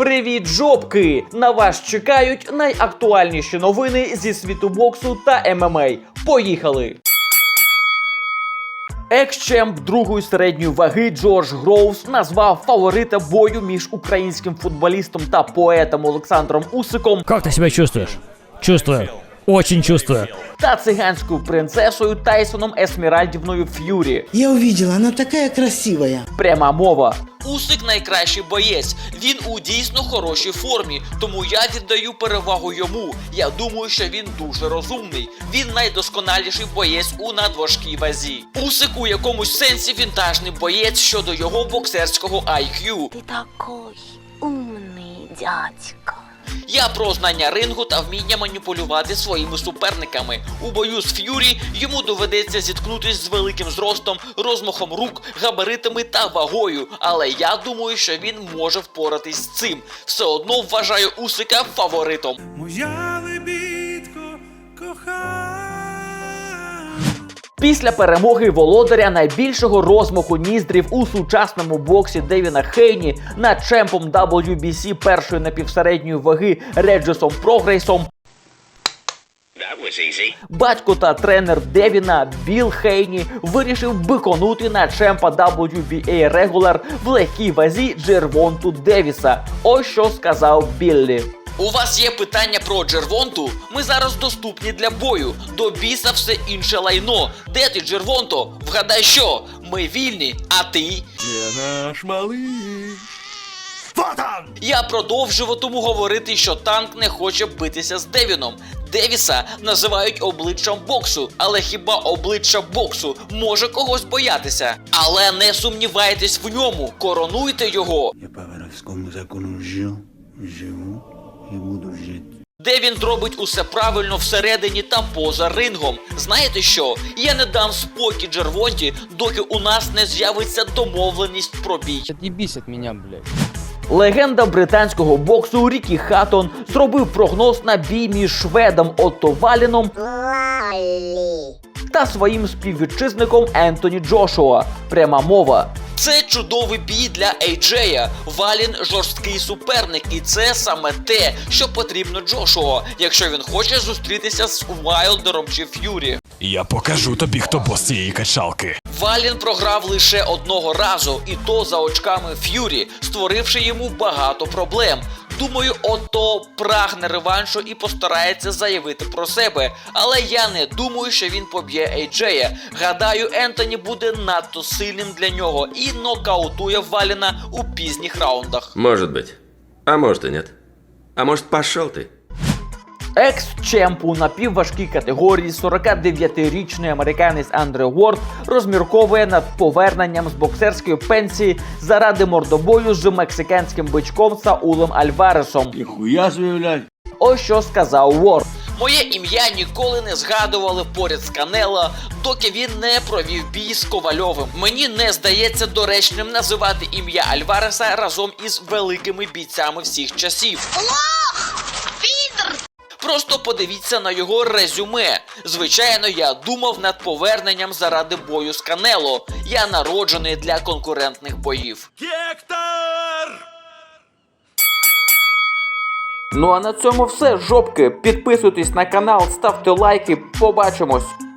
Привіт, жопки! На вас чекають найактуальніші новини зі світу боксу та ММА. Поїхали! Екс-чемп другої середньої ваги Джордж Гроувс назвав фаворита бою між українським футболістом та поетом Олександром Усиком Как ти себе чувствуєш? Чувствую. Очень чувствую. та циганською принцесою Тайсоном Есмеральдівною Ф'юрі. Я увидела, она такая красивая. Пряма мова. Усик найкращий боєць. Він у дійсно хорошій формі, тому я віддаю перевагу йому. Я думаю, що він дуже розумний. Він найдосконаліший боєць у надважкій вазі. Усик у якомусь сенсі вінтажний боєць щодо його боксерського IQ. Ты такой умный дядька. Я про знання рингу та вміння маніпулювати своїми суперниками. У бою з Ф'юрі йому доведеться зіткнутись з великим зростом, розмахом рук, габаритами та вагою. Але я думаю, що він може впоратись з цим. Все одно вважаю Усика фаворитом. Моя лебідко кохана. Після перемоги володаря найбільшого розмаху ніздрів у сучасному боксі Девіна Хейні над чемпом WBC першої напівсередньої ваги Реджесом Прогрейсом Батько та тренер Девіна Біл Хейні вирішив биконути на чемпа WBA Regular в легкій вазі Джервонту Девіса. Ось що сказав Біллі. У вас є питання про Джервонту? Ми зараз доступні для бою. До біса все інше лайно. Де ти, Джервонто? Вгадай що? Ми вільні, а ти? наш малий. Фатан! Я продовжуватиму говорити, що танк не хоче битися з Девіном. Девіса називають обличчям боксу, але хіба обличчя боксу може когось боятися? Але не сумнівайтесь в ньому, коронуйте його. Я по закону жил, живу и буду. Де він зробить усе правильно всередині та поза рингом. Знаєте що? Я не дам спокій Джервонті, доки у нас не з'явиться домовленість про бій. Отъебись от меня, блядь. Легенда британського боксу Рікі Хаттон зробив прогноз на бій між шведом Отто Валіном та своїм співвітчизником Ентоні Джошуа. Пряма мова. Це чудовий бій для Ейджея. Валін жорсткий суперник, і це саме те, що потрібно Джошуа, якщо він хоче зустрітися з Вайлдером чи Ф'юрі. Я покажу тобі, хто бос цієї качалки. Валін програв лише одного разу, і то за очками Ф'юрі, створивши йому багато проблем. Думаю, ото прагне реваншу і постарається заявити про себе. Але я не думаю, що він поб'є Ейджея. Гадаю, Ентоні буде надто сильним для нього і нокаутує Валіна у пізніх раундах. Може бути. А може, ні. А може, пошел ты? Екс-чемп у напівважкій категорії 49-річний американець Андре Уорд розмірковує над поверненням з боксерської пенсії заради мордобою з мексиканським бичком Саулем Альваресом. Себе, блядь. Ось що сказав Уорд. Моє ім'я ніколи не згадували поряд з Канела, доки він не провів бій з Ковальовим. Мені не здається доречним називати ім'я Альвареса разом із великими бійцями всіх часів. Просто подивіться на його резюме. Звичайно, я думав над поверненням заради бою з Канело. Я народжений для конкурентних боїв. Гектор! Ну а на цьому все, жопки. Підписуйтесь на канал, ставте лайки. Побачимось.